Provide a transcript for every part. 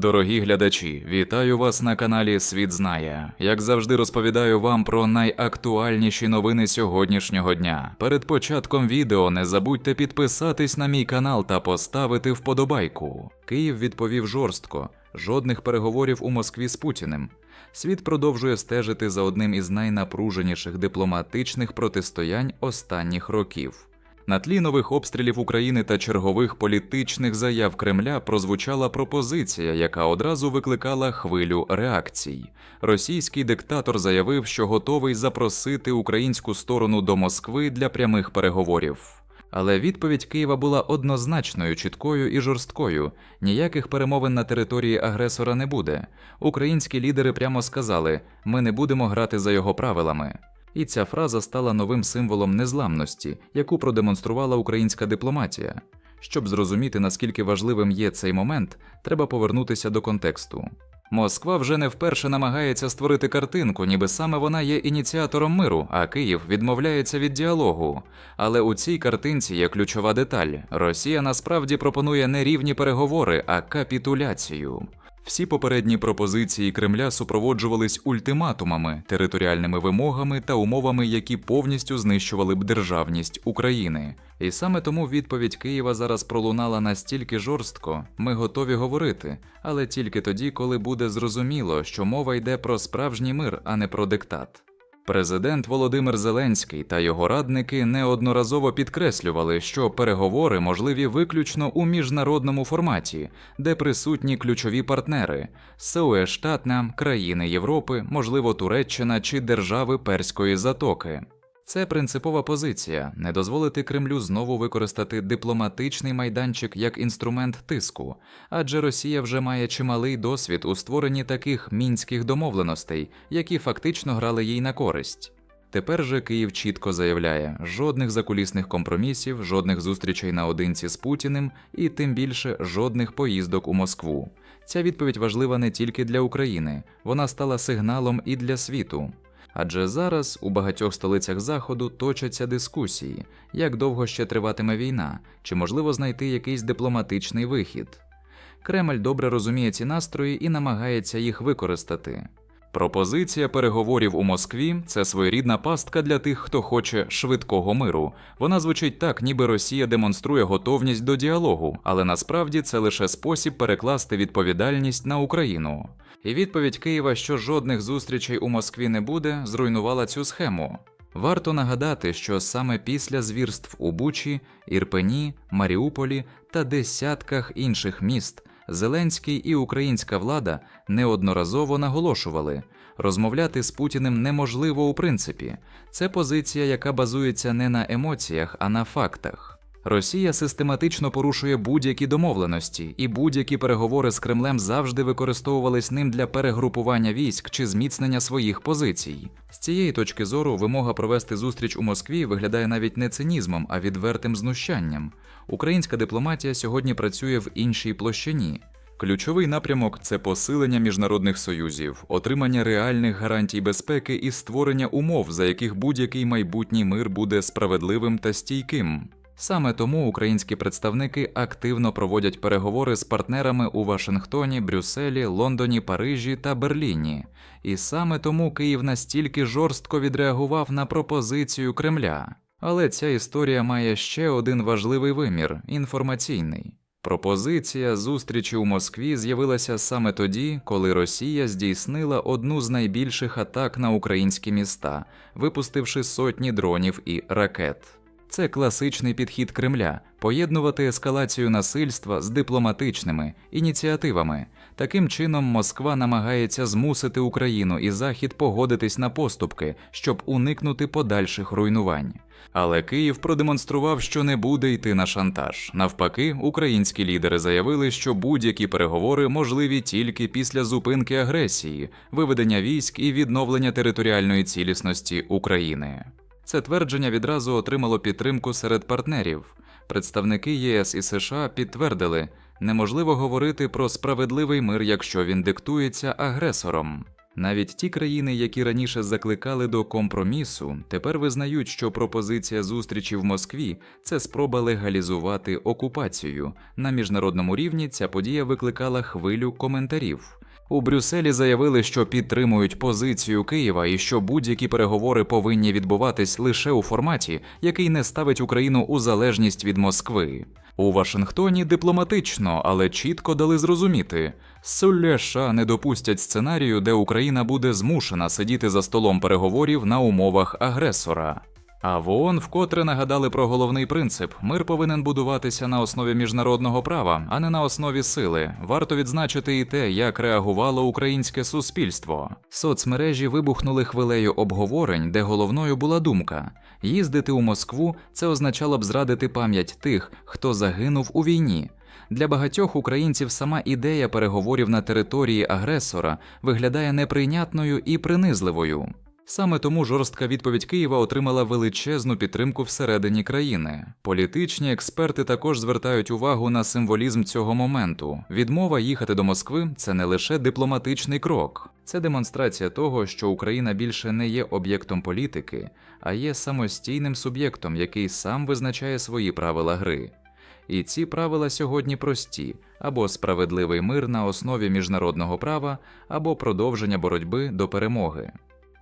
Дорогі глядачі, вітаю вас на каналі Світ Знає. Як завжди, розповідаю вам про найактуальніші новини сьогоднішнього дня. Перед початком відео не забудьте підписатись на мій канал та поставити вподобайку. Київ відповів жорстко: жодних переговорів у Москві з Путіним. Світ продовжує стежити за одним із найнапруженіших дипломатичних протистоянь останніх років. На тлі нових обстрілів України та чергових політичних заяв Кремля прозвучала пропозиція, яка одразу викликала хвилю реакцій. Російський диктатор заявив, що готовий запросити українську сторону до Москви для прямих переговорів. Але відповідь Києва була однозначною, чіткою і жорсткою. Ніяких перемовин на території агресора не буде. Українські лідери прямо сказали: ми не будемо грати за його правилами. І ця фраза стала новим символом незламності, яку продемонструвала українська дипломатія. Щоб зрозуміти, наскільки важливим є цей момент, треба повернутися до контексту. Москва вже не вперше намагається створити картинку, ніби саме вона є ініціатором миру, а Київ відмовляється від діалогу. Але у цій картинці є ключова деталь: Росія насправді пропонує не рівні переговори, а капітуляцію. Всі попередні пропозиції Кремля супроводжувались ультиматумами, територіальними вимогами та умовами, які повністю знищували б державність України. І саме тому відповідь Києва зараз пролунала настільки жорстко, ми готові говорити, але тільки тоді, коли буде зрозуміло, що мова йде про справжній мир, а не про диктат. Президент Володимир Зеленський та його радники неодноразово підкреслювали, що переговори можливі виключно у міжнародному форматі, де присутні ключові партнери СОЕ Штатна, країни Європи, можливо, Туреччина чи держави Перської затоки. Це принципова позиція не дозволити Кремлю знову використати дипломатичний майданчик як інструмент тиску, адже Росія вже має чималий досвід у створенні таких мінських домовленостей, які фактично грали їй на користь. Тепер же Київ чітко заявляє: жодних закулісних компромісів, жодних зустрічей наодинці з Путіним і тим більше жодних поїздок у Москву. Ця відповідь важлива не тільки для України, вона стала сигналом і для світу. Адже зараз у багатьох столицях Заходу точаться дискусії, як довго ще триватиме війна, чи можливо знайти якийсь дипломатичний вихід. Кремль добре розуміє ці настрої і намагається їх використати. Пропозиція переговорів у Москві це своєрідна пастка для тих, хто хоче швидкого миру. Вона звучить так, ніби Росія демонструє готовність до діалогу, але насправді це лише спосіб перекласти відповідальність на Україну. І відповідь Києва, що жодних зустрічей у Москві не буде, зруйнувала цю схему. Варто нагадати, що саме після звірств у Бучі, Ірпені, Маріуполі та десятках інших міст Зеленський і українська влада неодноразово наголошували, розмовляти з Путіним неможливо у принципі. Це позиція, яка базується не на емоціях, а на фактах. Росія систематично порушує будь-які домовленості, і будь-які переговори з Кремлем завжди використовувались ним для перегрупування військ чи зміцнення своїх позицій. З цієї точки зору вимога провести зустріч у Москві виглядає навіть не цинізмом, а відвертим знущанням. Українська дипломатія сьогодні працює в іншій площині. Ключовий напрямок це посилення міжнародних союзів, отримання реальних гарантій безпеки і створення умов, за яких будь-який майбутній мир буде справедливим та стійким. Саме тому українські представники активно проводять переговори з партнерами у Вашингтоні, Брюсселі, Лондоні, Парижі та Берліні. І саме тому Київ настільки жорстко відреагував на пропозицію Кремля. Але ця історія має ще один важливий вимір інформаційний. Пропозиція зустрічі у Москві з'явилася саме тоді, коли Росія здійснила одну з найбільших атак на українські міста, випустивши сотні дронів і ракет. Це класичний підхід Кремля поєднувати ескалацію насильства з дипломатичними ініціативами. Таким чином, Москва намагається змусити Україну і Захід погодитись на поступки, щоб уникнути подальших руйнувань. Але Київ продемонстрував, що не буде йти на шантаж. Навпаки, українські лідери заявили, що будь-які переговори можливі тільки після зупинки агресії, виведення військ і відновлення територіальної цілісності України. Це твердження відразу отримало підтримку серед партнерів. Представники ЄС і США підтвердили, неможливо говорити про справедливий мир, якщо він диктується агресором. Навіть ті країни, які раніше закликали до компромісу, тепер визнають, що пропозиція зустрічі в Москві це спроба легалізувати окупацію. На міжнародному рівні ця подія викликала хвилю коментарів. У Брюсселі заявили, що підтримують позицію Києва і що будь-які переговори повинні відбуватись лише у форматі, який не ставить Україну у залежність від Москви. У Вашингтоні дипломатично, але чітко дали зрозуміти, Солля США не допустять сценарію, де Україна буде змушена сидіти за столом переговорів на умовах агресора. А в ООН вкотре нагадали про головний принцип: мир повинен будуватися на основі міжнародного права, а не на основі сили. Варто відзначити і те, як реагувало українське суспільство. Соцмережі вибухнули хвилею обговорень, де головною була думка: їздити у Москву це означало б зрадити пам'ять тих, хто загинув у війні. Для багатьох українців сама ідея переговорів на території агресора виглядає неприйнятною і принизливою. Саме тому жорстка відповідь Києва отримала величезну підтримку всередині країни. Політичні експерти також звертають увагу на символізм цього моменту. Відмова їхати до Москви це не лише дипломатичний крок, це демонстрація того, що Україна більше не є об'єктом політики, а є самостійним суб'єктом, який сам визначає свої правила гри. І ці правила сьогодні прості: або справедливий мир на основі міжнародного права, або продовження боротьби до перемоги.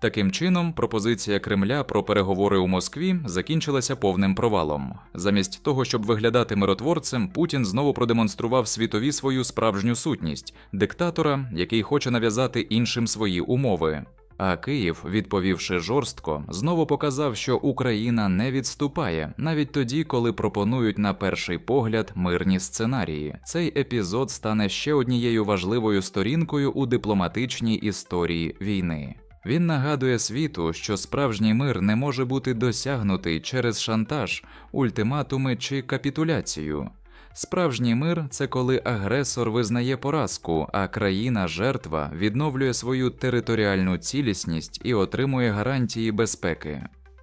Таким чином, пропозиція Кремля про переговори у Москві закінчилася повним провалом. Замість того, щоб виглядати миротворцем, Путін знову продемонстрував світові свою справжню сутність диктатора, який хоче нав'язати іншим свої умови. А Київ, відповівши жорстко, знову показав, що Україна не відступає навіть тоді, коли пропонують на перший погляд мирні сценарії. Цей епізод стане ще однією важливою сторінкою у дипломатичній історії війни. Він нагадує світу, що справжній мир не може бути досягнутий через шантаж, ультиматуми чи капітуляцію. Справжній мир це коли агресор визнає поразку, а країна-жертва відновлює свою територіальну цілісність і отримує гарантії безпеки.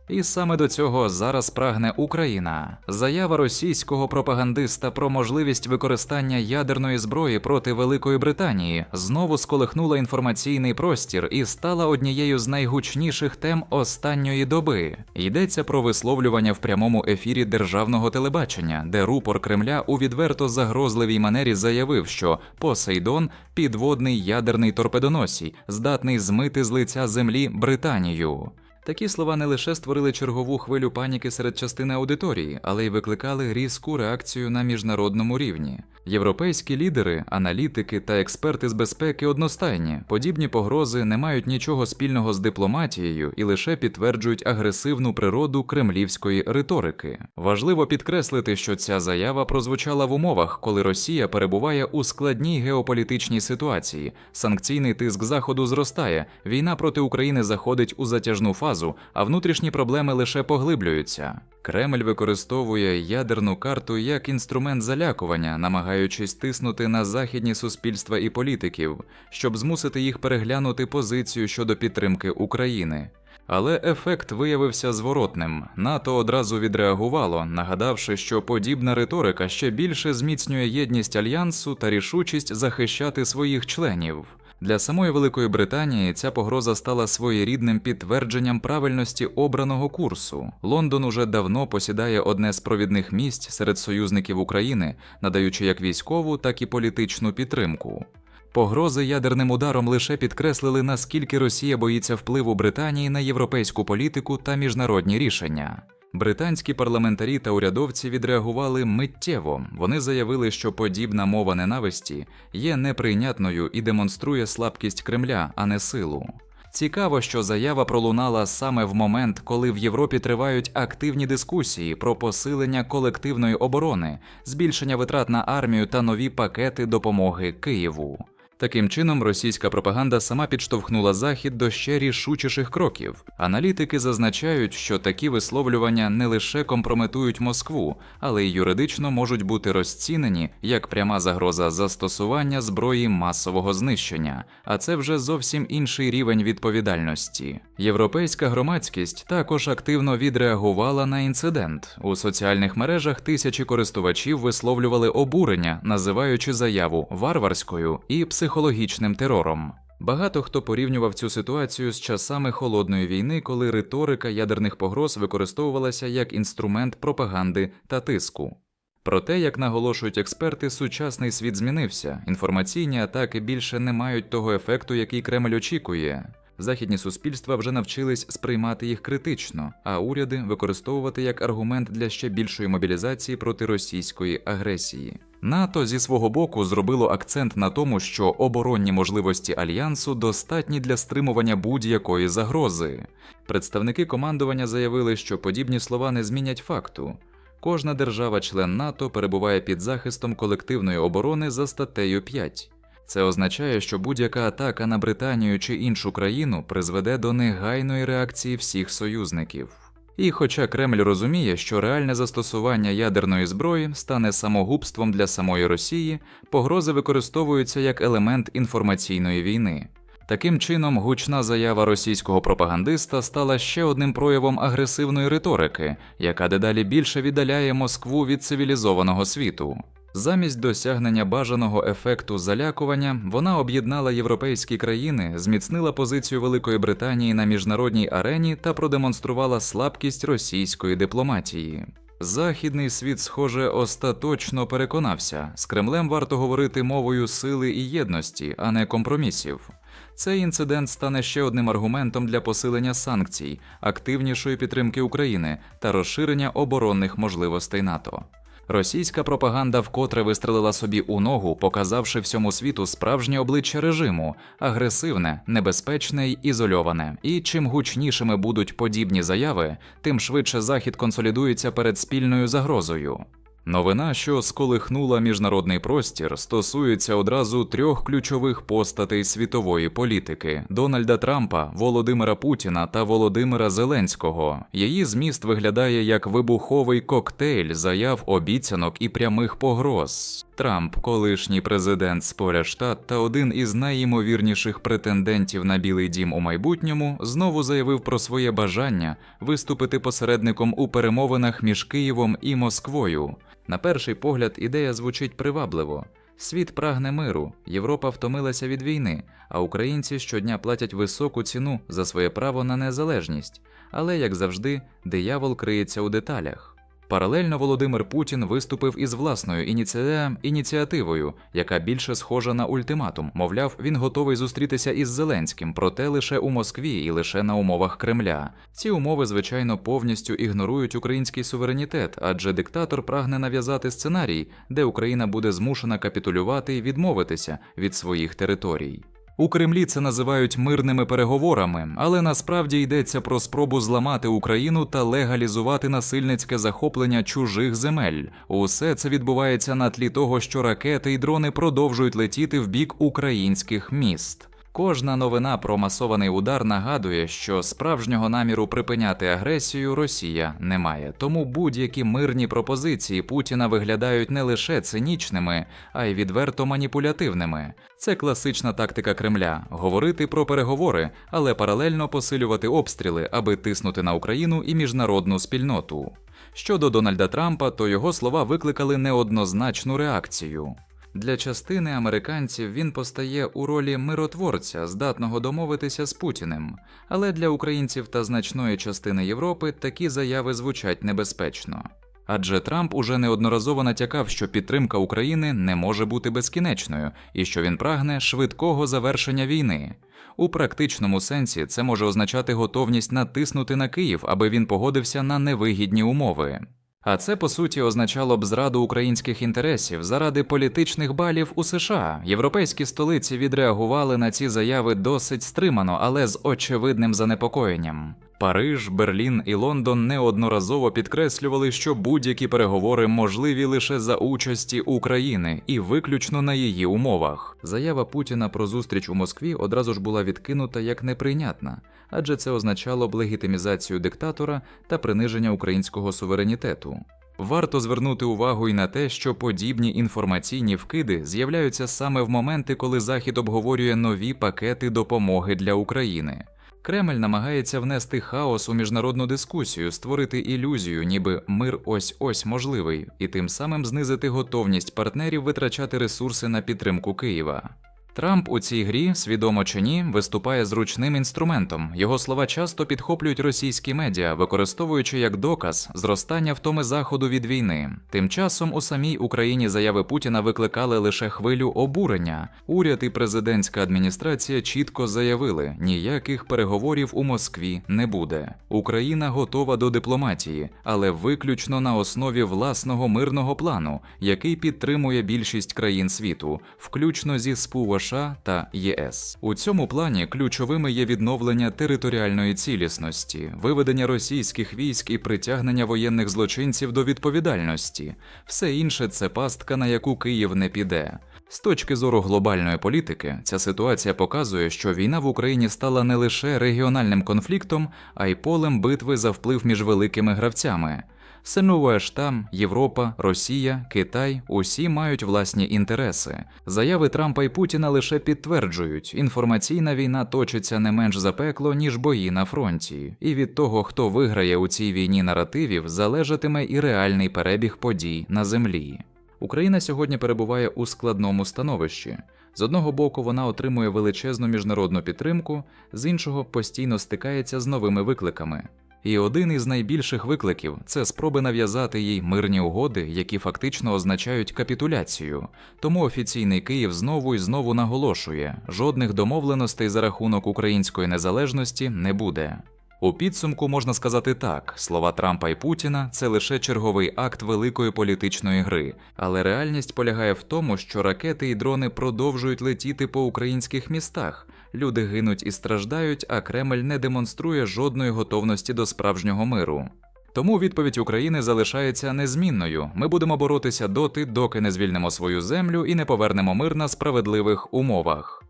І саме до цього зараз прагне Україна. Заява російського пропагандиста про можливість використання ядерної зброї проти Великої Британії знову сколихнула інформаційний простір і стала однією з найгучніших тем останньої доби. Йдеться про висловлювання в прямому ефірі державного телебачення, де рупор Кремля у відверто загрозливій манері заявив, що Посейдон підводний ядерний торпедоносій, здатний змити з лиця землі Британію. Такі слова не лише створили чергову хвилю паніки серед частини аудиторії, але й викликали різку реакцію на міжнародному рівні. Європейські лідери, аналітики та експерти з безпеки одностайні. Подібні погрози не мають нічого спільного з дипломатією і лише підтверджують агресивну природу кремлівської риторики. Важливо підкреслити, що ця заява прозвучала в умовах, коли Росія перебуває у складній геополітичній ситуації. Санкційний тиск заходу зростає, війна проти України заходить у затяжну фазу, а внутрішні проблеми лише поглиблюються. Кремль використовує ядерну карту як інструмент залякування, намагаючись тиснути на західні суспільства і політиків, щоб змусити їх переглянути позицію щодо підтримки України. Але ефект виявився зворотним. НАТО одразу відреагувало, нагадавши, що подібна риторика ще більше зміцнює єдність альянсу та рішучість захищати своїх членів. Для самої Великої Британії ця погроза стала своєрідним підтвердженням правильності обраного курсу. Лондон уже давно посідає одне з провідних місць серед союзників України, надаючи як військову, так і політичну підтримку. Погрози ядерним ударом лише підкреслили, наскільки Росія боїться впливу Британії на європейську політику та міжнародні рішення. Британські парламентарі та урядовці відреагували миттєво. Вони заявили, що подібна мова ненависті є неприйнятною і демонструє слабкість Кремля, а не силу. Цікаво, що заява пролунала саме в момент, коли в Європі тривають активні дискусії про посилення колективної оборони, збільшення витрат на армію та нові пакети допомоги Києву. Таким чином, російська пропаганда сама підштовхнула захід до ще рішучіших кроків. Аналітики зазначають, що такі висловлювання не лише компрометують Москву, але й юридично можуть бути розцінені як пряма загроза застосування зброї масового знищення, а це вже зовсім інший рівень відповідальності. Європейська громадськість також активно відреагувала на інцидент. У соціальних мережах тисячі користувачів висловлювали обурення, називаючи заяву варварською і психологічним терором. Багато хто порівнював цю ситуацію з часами холодної війни, коли риторика ядерних погроз використовувалася як інструмент пропаганди та тиску. Проте, як наголошують експерти, сучасний світ змінився. Інформаційні атаки більше не мають того ефекту, який Кремль очікує. Західні суспільства вже навчились сприймати їх критично, а уряди використовувати як аргумент для ще більшої мобілізації проти російської агресії. НАТО зі свого боку зробило акцент на тому, що оборонні можливості альянсу достатні для стримування будь-якої загрози. Представники командування заявили, що подібні слова не змінять факту. Кожна держава-член НАТО перебуває під захистом колективної оборони за статтею 5. Це означає, що будь-яка атака на Британію чи іншу країну призведе до негайної реакції всіх союзників. І хоча Кремль розуміє, що реальне застосування ядерної зброї стане самогубством для самої Росії, погрози використовуються як елемент інформаційної війни. Таким чином, гучна заява російського пропагандиста стала ще одним проявом агресивної риторики, яка дедалі більше віддаляє Москву від цивілізованого світу. Замість досягнення бажаного ефекту залякування вона об'єднала європейські країни, зміцнила позицію Великої Британії на міжнародній арені та продемонструвала слабкість російської дипломатії. Західний світ, схоже, остаточно переконався, з Кремлем варто говорити мовою сили і єдності, а не компромісів. Цей інцидент стане ще одним аргументом для посилення санкцій, активнішої підтримки України та розширення оборонних можливостей НАТО. Російська пропаганда вкотре вистрелила собі у ногу, показавши всьому світу справжнє обличчя режиму агресивне, небезпечне й ізольоване. І чим гучнішими будуть подібні заяви, тим швидше захід консолідується перед спільною загрозою. Новина, що сколихнула міжнародний простір, стосується одразу трьох ключових постатей світової політики: Дональда Трампа, Володимира Путіна та Володимира Зеленського. Її зміст виглядає як вибуховий коктейль заяв, обіцянок і прямих погроз. Трамп, колишній президент Споля Штат та один із найімовірніших претендентів на Білий Дім у майбутньому, знову заявив про своє бажання виступити посередником у перемовинах між Києвом і Москвою. На перший погляд, ідея звучить привабливо. Світ прагне миру, Європа втомилася від війни, а українці щодня платять високу ціну за своє право на незалежність. Але, як завжди, диявол криється у деталях. Паралельно Володимир Путін виступив із власною ініці... ініціативою, яка більше схожа на ультиматум. Мовляв, він готовий зустрітися із Зеленським, проте лише у Москві і лише на умовах Кремля. Ці умови, звичайно, повністю ігнорують український суверенітет, адже диктатор прагне нав'язати сценарій, де Україна буде змушена капітулювати і відмовитися від своїх територій. У Кремлі це називають мирними переговорами, але насправді йдеться про спробу зламати Україну та легалізувати насильницьке захоплення чужих земель. Усе це відбувається на тлі того, що ракети і дрони продовжують летіти в бік українських міст. Кожна новина про масований удар нагадує, що справжнього наміру припиняти агресію Росія не має. Тому будь-які мирні пропозиції Путіна виглядають не лише цинічними, а й відверто маніпулятивними. Це класична тактика Кремля говорити про переговори, але паралельно посилювати обстріли, аби тиснути на Україну і міжнародну спільноту. Щодо Дональда Трампа, то його слова викликали неоднозначну реакцію. Для частини американців він постає у ролі миротворця, здатного домовитися з Путіним, але для українців та значної частини Європи такі заяви звучать небезпечно. Адже Трамп уже неодноразово натякав, що підтримка України не може бути безкінечною і що він прагне швидкого завершення війни. У практичному сенсі це може означати готовність натиснути на Київ, аби він погодився на невигідні умови. А це по суті означало б зраду українських інтересів заради політичних балів у США. Європейські столиці відреагували на ці заяви досить стримано, але з очевидним занепокоєнням. Париж, Берлін і Лондон неодноразово підкреслювали, що будь-які переговори можливі лише за участі України і виключно на її умовах. Заява Путіна про зустріч у Москві одразу ж була відкинута як неприйнятна, адже це означало б легітимізацію диктатора та приниження українського суверенітету. Варто звернути увагу і на те, що подібні інформаційні вкиди з'являються саме в моменти, коли Захід обговорює нові пакети допомоги для України. Кремль намагається внести хаос у міжнародну дискусію, створити ілюзію, ніби мир ось ось можливий, і тим самим знизити готовність партнерів витрачати ресурси на підтримку Києва. Трамп у цій грі, свідомо чи ні, виступає зручним інструментом. Його слова часто підхоплюють російські медіа, використовуючи як доказ зростання втоми заходу від війни. Тим часом у самій Україні заяви Путіна викликали лише хвилю обурення. Уряд і президентська адміністрація чітко заявили, ніяких переговорів у Москві не буде. Україна готова до дипломатії, але виключно на основі власного мирного плану, який підтримує більшість країн світу, включно зі СПУ США та ЄС. У цьому плані ключовими є відновлення територіальної цілісності, виведення російських військ і притягнення воєнних злочинців до відповідальності. Все інше це пастка, на яку Київ не піде. З точки зору глобальної політики, ця ситуація показує, що війна в Україні стала не лише регіональним конфліктом, а й полем битви за вплив між великими гравцями. Сенова штам, Європа, Росія, Китай усі мають власні інтереси. Заяви Трампа і Путіна лише підтверджують, інформаційна війна точиться не менш запекло, ніж бої на фронті, і від того, хто виграє у цій війні наративів, залежатиме і реальний перебіг подій на землі. Україна сьогодні перебуває у складному становищі. З одного боку, вона отримує величезну міжнародну підтримку, з іншого постійно стикається з новими викликами. І один із найбільших викликів це спроби нав'язати їй мирні угоди, які фактично означають капітуляцію. Тому офіційний Київ знову і знову наголошує: жодних домовленостей за рахунок української незалежності не буде. У підсумку можна сказати так: слова Трампа і Путіна це лише черговий акт великої політичної гри, але реальність полягає в тому, що ракети і дрони продовжують летіти по українських містах. Люди гинуть і страждають, а Кремль не демонструє жодної готовності до справжнього миру. Тому відповідь України залишається незмінною. Ми будемо боротися доти, доки не звільнимо свою землю і не повернемо мир на справедливих умовах.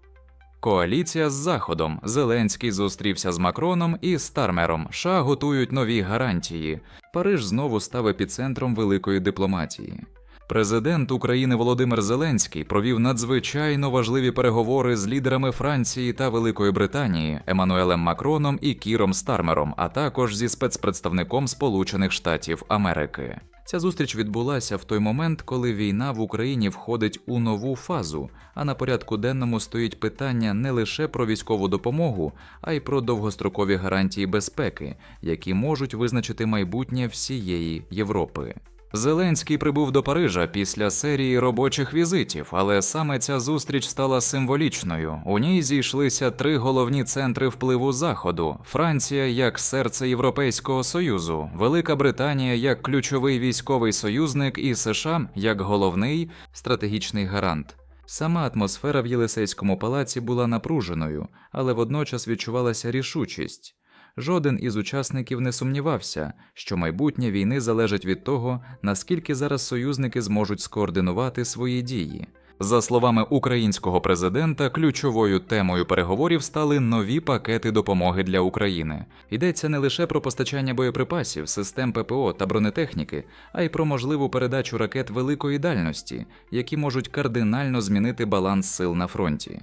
Коаліція з Заходом. Зеленський зустрівся з Макроном і Стармером. США готують нові гарантії. Париж знову став епіцентром великої дипломатії. Президент України Володимир Зеленський провів надзвичайно важливі переговори з лідерами Франції та Великої Британії Еммануелем Макроном і Кіром Стармером, а також зі спецпредставником Сполучених Штатів Америки. Ця зустріч відбулася в той момент, коли війна в Україні входить у нову фазу, а на порядку денному стоїть питання не лише про військову допомогу, а й про довгострокові гарантії безпеки, які можуть визначити майбутнє всієї Європи. Зеленський прибув до Парижа після серії робочих візитів, але саме ця зустріч стала символічною. У ній зійшлися три головні центри впливу Заходу: Франція як серце Європейського союзу, Велика Британія як ключовий військовий союзник і США як головний стратегічний гарант. Сама атмосфера в Єлисейському палаці була напруженою, але водночас відчувалася рішучість. Жоден із учасників не сумнівався, що майбутнє війни залежить від того, наскільки зараз союзники зможуть скоординувати свої дії. За словами українського президента, ключовою темою переговорів стали нові пакети допомоги для України. Йдеться не лише про постачання боєприпасів, систем ППО та бронетехніки, а й про можливу передачу ракет великої дальності, які можуть кардинально змінити баланс сил на фронті.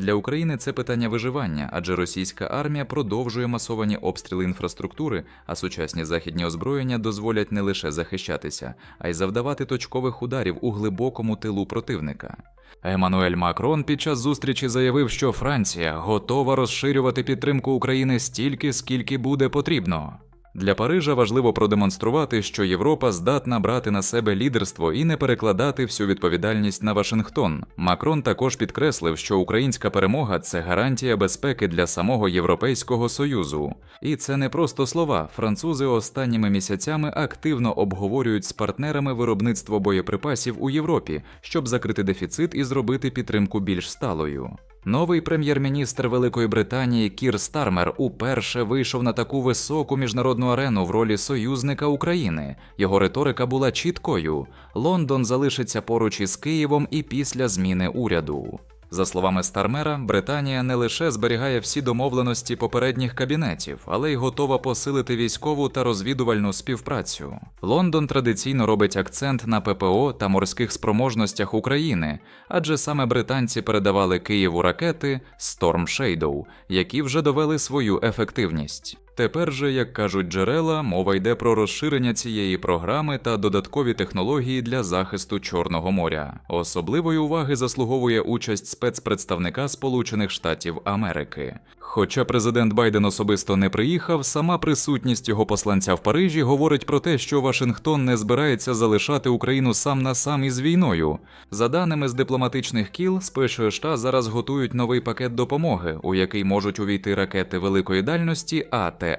Для України це питання виживання, адже російська армія продовжує масовані обстріли інфраструктури, а сучасні західні озброєння дозволять не лише захищатися, а й завдавати точкових ударів у глибокому тилу противника. Еммануель Макрон під час зустрічі заявив, що Франція готова розширювати підтримку України стільки, скільки буде потрібно. Для Парижа важливо продемонструвати, що Європа здатна брати на себе лідерство і не перекладати всю відповідальність на Вашингтон. Макрон також підкреслив, що українська перемога це гарантія безпеки для самого Європейського союзу. І це не просто слова. Французи останніми місяцями активно обговорюють з партнерами виробництво боєприпасів у Європі, щоб закрити дефіцит і зробити підтримку більш сталою. Новий прем'єр-міністр Великої Британії Кір Стармер уперше вийшов на таку високу міжнародну арену в ролі союзника України. Його риторика була чіткою: Лондон залишиться поруч із Києвом і після зміни уряду. За словами Стармера, Британія не лише зберігає всі домовленості попередніх кабінетів, але й готова посилити військову та розвідувальну співпрацю. Лондон традиційно робить акцент на ППО та морських спроможностях України, адже саме британці передавали Києву ракети Storm Shadow, які вже довели свою ефективність. Тепер же, як кажуть джерела, мова йде про розширення цієї програми та додаткові технології для захисту Чорного моря. Особливої уваги заслуговує участь спецпредставника Сполучених Штатів Америки. Хоча президент Байден особисто не приїхав, сама присутність його посланця в Парижі говорить про те, що Вашингтон не збирається залишати Україну сам на сам із війною. За даними з дипломатичних кіл, США зараз готують новий пакет допомоги, у який можуть увійти ракети великої дальності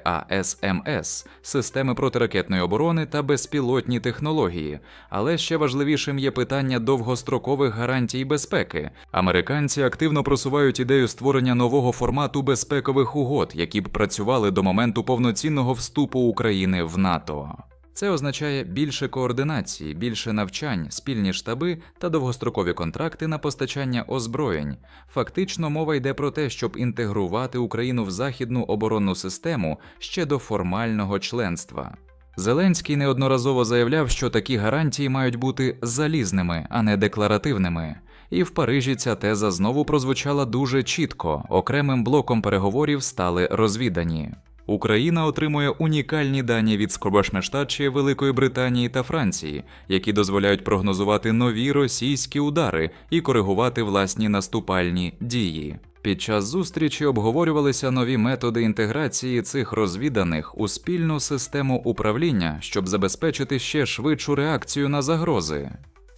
АТАСМС, системи протиракетної оборони та безпілотні технології. Але ще важливішим є питання довгострокових гарантій безпеки. Американці активно просувають ідею створення нового формату безпекових угод, які б працювали до моменту повноцінного вступу України в НАТО. Це означає більше координації, більше навчань, спільні штаби та довгострокові контракти на постачання озброєнь. Фактично, мова йде про те, щоб інтегрувати Україну в західну оборонну систему ще до формального членства. Зеленський неодноразово заявляв, що такі гарантії мають бути залізними, а не декларативними. І в Парижі ця теза знову прозвучала дуже чітко. Окремим блоком переговорів стали розвідані. Україна отримує унікальні дані від Скорбашмештачі Великої Британії та Франції, які дозволяють прогнозувати нові російські удари і коригувати власні наступальні дії. Під час зустрічі обговорювалися нові методи інтеграції цих розвіданих у спільну систему управління, щоб забезпечити ще швидшу реакцію на загрози.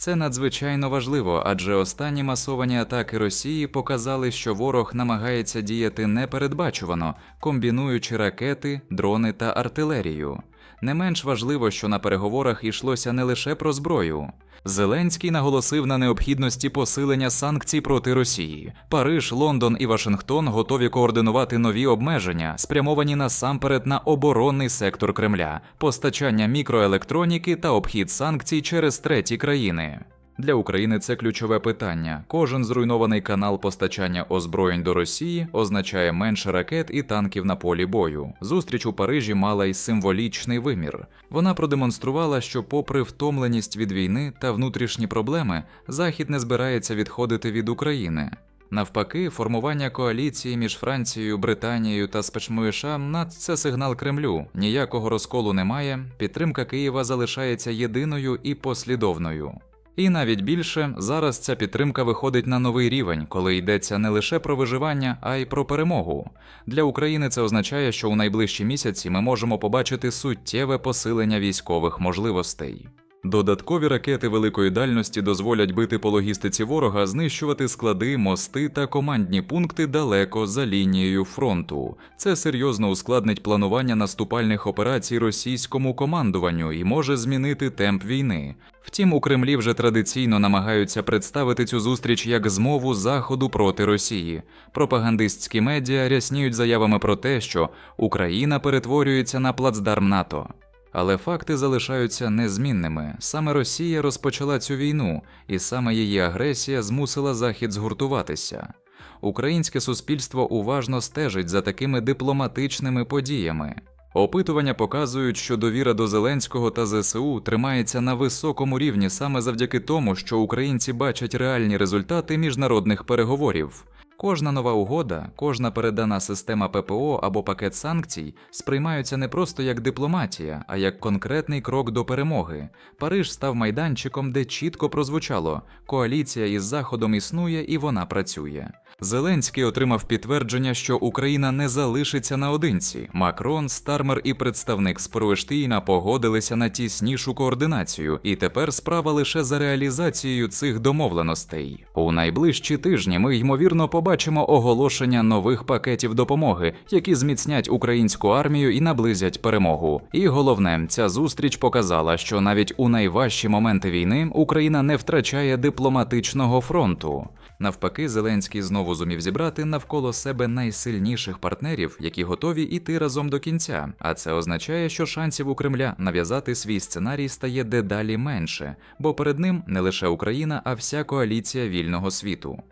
Це надзвичайно важливо, адже останні масовані атаки Росії показали, що ворог намагається діяти непередбачувано, комбінуючи ракети, дрони та артилерію. Не менш важливо, що на переговорах йшлося не лише про зброю. Зеленський наголосив на необхідності посилення санкцій проти Росії. Париж, Лондон і Вашингтон готові координувати нові обмеження, спрямовані насамперед на оборонний сектор Кремля, постачання мікроелектроніки та обхід санкцій через треті країни. Для України це ключове питання. Кожен зруйнований канал постачання озброєнь до Росії означає менше ракет і танків на полі бою. Зустріч у Парижі мала й символічний вимір. Вона продемонструвала, що, попри втомленість від війни та внутрішні проблеми, Захід не збирається відходити від України. Навпаки, формування коаліції між Францією, Британією та спецмою США – це сигнал Кремлю. Ніякого розколу немає. Підтримка Києва залишається єдиною і послідовною. І навіть більше зараз ця підтримка виходить на новий рівень, коли йдеться не лише про виживання, а й про перемогу. Для України це означає, що у найближчі місяці ми можемо побачити суттєве посилення військових можливостей. Додаткові ракети великої дальності дозволять бити по логістиці ворога, знищувати склади, мости та командні пункти далеко за лінією фронту. Це серйозно ускладнить планування наступальних операцій російському командуванню і може змінити темп війни. Втім, у Кремлі вже традиційно намагаються представити цю зустріч як змову Заходу проти Росії. Пропагандистські медіа рясніють заявами про те, що Україна перетворюється на плацдарм НАТО. Але факти залишаються незмінними. Саме Росія розпочала цю війну, і саме її агресія змусила Захід згуртуватися. Українське суспільство уважно стежить за такими дипломатичними подіями. Опитування показують, що довіра до Зеленського та ЗСУ тримається на високому рівні саме завдяки тому, що українці бачать реальні результати міжнародних переговорів. Кожна нова угода, кожна передана система ППО або пакет санкцій сприймаються не просто як дипломатія, а як конкретний крок до перемоги. Париж став майданчиком, де чітко прозвучало: коаліція із Заходом існує і вона працює. Зеленський отримав підтвердження, що Україна не залишиться наодинці. Макрон, Стармер і представник Спровештіна погодилися на тіснішу координацію, і тепер справа лише за реалізацією цих домовленостей. У найближчі тижні ми ймовірно побачимо оголошення нових пакетів допомоги, які зміцнять українську армію і наблизять перемогу. І головне, ця зустріч показала, що навіть у найважчі моменти війни Україна не втрачає дипломатичного фронту. Навпаки, Зеленський знову зумів зібрати навколо себе найсильніших партнерів, які готові йти разом до кінця. А це означає, що шансів у Кремля нав'язати свій сценарій стає дедалі менше, бо перед ним не лише Україна, а вся коаліція вільного світу.